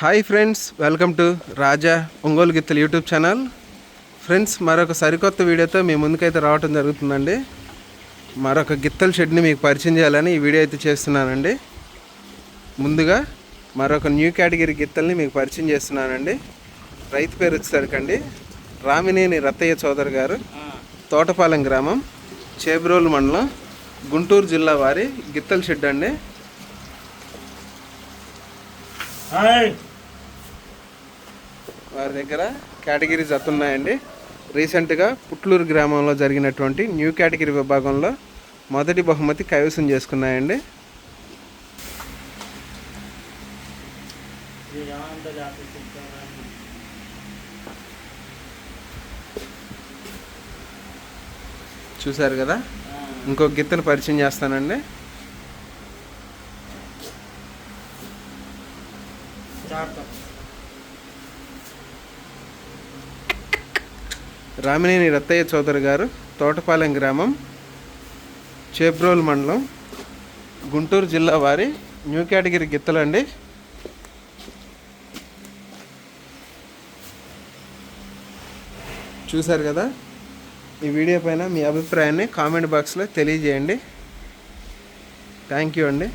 Hi friends welcome to Raja Ongole గిత్తలు YouTube channel friends మరొక సరికొత్త వీడియోతో మీ ముందుకైతే రావటం జరుగుతుందండి. మరొక గిత్తల షెడ్ని మీకు పరిచయం చేయాలని ఈ వీడియో అయితే చేస్తున్నానండి. ముందుగా మరొక న్యూ కేటగిరీ గిత్తల్ని మీకు పరిచయం చేస్తున్నానండి. రైతు పేరు వచ్చేసరికండి రామినేని రత్తయ్య చౌదరి గారు. తోటపాలెం గ్రామం చేబ్రోలు మండలం గుంటూరు జిల్లా వారి గిత్తల షెడ్ అండి. వారి దగ్గర కేటగిరీస్ ఉన్నాయండి. రీసెంట్గా పుట్లూరు గ్రామంలో జరిగినటువంటి న్యూ కేటగిరీ విభాగంలో మొదటి బహుమతి కైవసం చేసుకున్నాయండి. చూశారు కదా? ఇంకో గిత్తను పరిచయం చేస్తానండి. రామినేని రత్తయ్య చౌదరి గారు తోటపాలెం గ్రామం చేబ్రోల్ మండలం గుంటూరు జిల్లా వారి న్యూ కేటగిరీ గిత్తలండి. చూశారు కదా? ఈ వీడియో పైన మీ అభిప్రాయాన్ని కామెంట్ బాక్స్లో తెలియజేయండి. థ్యాంక్ యూ అండి.